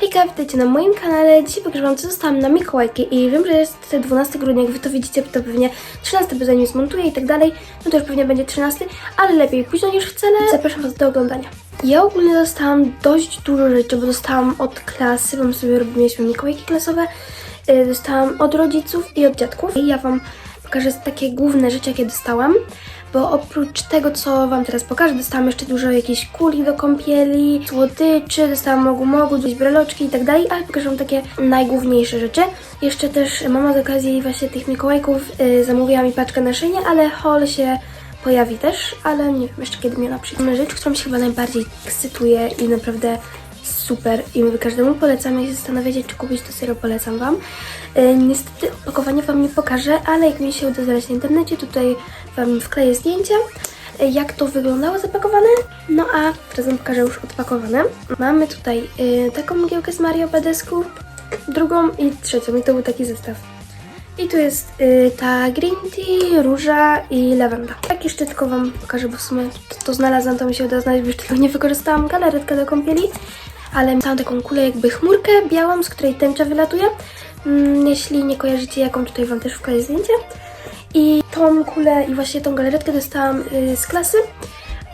Hejka, witajcie na moim kanale. Dzisiaj pokażę wam, co dostałam na Mikołajki i wiem, że jest 12 grudnia, jak wy to widzicie, to pewnie 13, bo zanim zmontuję i tak dalej, no to już pewnie będzie 13, ale lepiej późno niż wcale. Zapraszam was do oglądania. Ja ogólnie dostałam dość dużo rzeczy, bo dostałam od klasy, bo my sobie robiliśmy Mikołajki klasowe, y, dostałam od rodziców i od dziadków. I ja wam pokażę takie główne rzeczy, jakie dostałam. Bo oprócz tego, co Wam teraz pokażę, dostałam jeszcze dużo jakichś kuli do kąpieli, słodyczy, dostałam mogu mogu, gdzieś breloczki i tak dalej, ale pokażę Wam takie najgłówniejsze rzeczy. Jeszcze też mama z okazji właśnie tych Mikołajków y, zamówiła mi paczkę na szyję, ale haul się pojawi też, ale nie wiem jeszcze kiedy mi ona przyjdzie. Rzecz, którą się chyba najbardziej ekscytuje i naprawdę super i my każdemu polecam. Jak się zastanawiacie, czy kupić, to serio polecam Wam. E, niestety opakowanie Wam nie pokażę, ale jak mi się uda znaleźć na internecie, tutaj Wam wkleję zdjęcia, e, jak to wyglądało zapakowane. No a teraz Wam pokażę już odpakowane. Mamy tutaj e, taką mgiełkę z Mario Badesku, drugą i trzecią i to był taki zestaw. I tu jest y, ta green tea, róża i lawenda. Tak jeszcze tylko Wam pokażę, bo w sumie to, to znalazłam, to mi się uda znaleźć, bo już tego nie wykorzystałam. Galaretkę do kąpieli, ale mam taką kulę jakby chmurkę białą, z której tęcza wylatuje. Mm, jeśli nie kojarzycie jaką, tutaj Wam też wkleję zdjęcie. I tą kulę i właśnie tą galaretkę dostałam y, z klasy,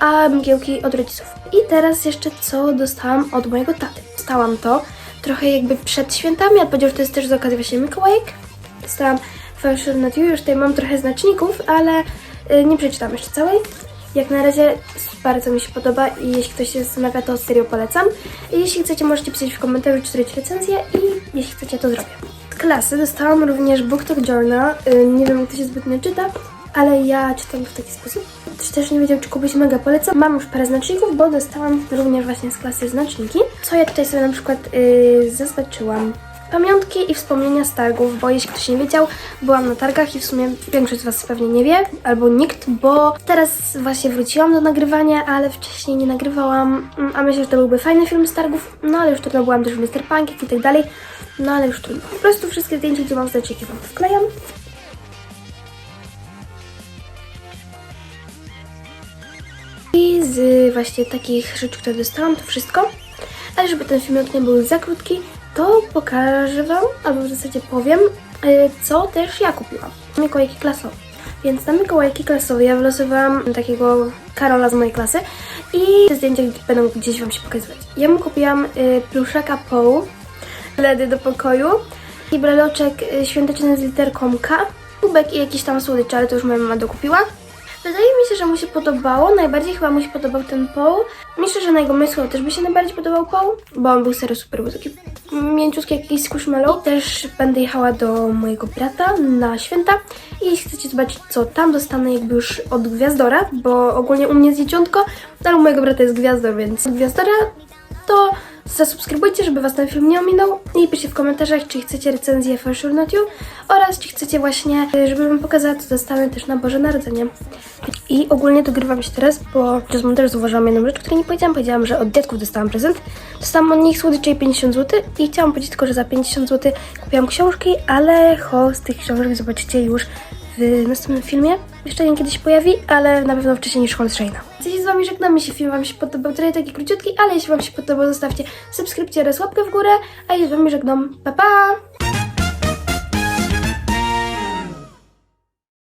a mgiełki od rodziców. I teraz jeszcze co dostałam od mojego taty. Dostałam to trochę jakby przed świętami, a powiedział, że to jest też z okazji właśnie Mikołajek. Dostałam Fashion Not You, już tutaj mam trochę znaczników, ale y, nie przeczytam jeszcze całej. Jak na razie bardzo mi się podoba i jeśli ktoś się zastanawia, to serio polecam. I jeśli chcecie, możecie pisać w komentarzu, czy zrobić recenzję i jeśli chcecie, to zrobię. Klasy dostałam również Book Talk Journal. Y, nie wiem, jak to się zbytnio czyta, ale ja czytam w taki sposób. Też, też nie wiedziałam, czy kupić mega polecam. Mam już parę znaczników, bo dostałam również właśnie z klasy znaczniki. Co ja tutaj sobie na przykład yy, zaznaczyłam. Pamiątki i wspomnienia z targów, bo jeśli ktoś nie wiedział, byłam na targach i w sumie większość z Was pewnie nie wie, albo nikt, bo teraz właśnie wróciłam do nagrywania, ale wcześniej nie nagrywałam, mm, a myślę, że to byłby fajny film z targów, no ale już trudno, byłam też w Mr. Pancake i tak dalej, no ale już trudno. Po prostu wszystkie zdjęcia, gdzie mam znaczniki Wam wklejam. I z właśnie takich rzeczy, które dostałam, to wszystko. Ale żeby ten filmik nie był za krótki, to pokażę Wam, albo w zasadzie powiem, y, co też ja kupiłam. Mikołajki klasowe. Więc na Mikołajki klasowe ja wylosowałam takiego Karola z mojej klasy i te zdjęcia będą gdzieś Wam się pokazywać. Ja mu kupiłam y, pluszaka Poł, ledy do pokoju i breloczek y, świąteczny z literką K, kubek i jakieś tam słodycze, ale to już moja mama dokupiła. Wydaje mi się, że mu się podobało. Najbardziej chyba mu się podobał ten poł. Myślę, że na jego mysł też by się najbardziej podobał poł, bo on był serio super, był taki mięciutki jak jakiś squishmallow. Też będę jechała do mojego brata na święta i jeśli chcecie zobaczyć, co tam dostanę jakby już od Gwiazdora, bo ogólnie u mnie jest dzieciątko, ale u mojego brata jest Gwiazdor, więc Gwiazdora to zasubskrybujcie, żeby Was ten film nie ominął i piszcie w komentarzach, czy chcecie recenzję Fashion Not You oraz czy chcecie właśnie, y, żebym Wam pokazała, co dostałem też na Boże Narodzenie. I ogólnie dogrywam się teraz, bo czasem też zauważyłam jedną rzecz, której nie powiedziałam. Powiedziałam, że od dziadków dostałam prezent. Dostałam od nich słodycze i 50 zł i chciałam powiedzieć tylko, że za 50 zł kupiłam książki, ale ho, z tych książek zobaczycie już w następnym filmie. Jeszcze nie kiedyś pojawi, ale na pewno wcześniej niż Shane'a. Ja się z Wami żegnam, jeśli film Wam się podobał, trochę taki króciutki, ale jeśli Wam się podobał, zostawcie subskrypcję oraz łapkę w górę, a ja się z Wami żegnam. Pa, pa!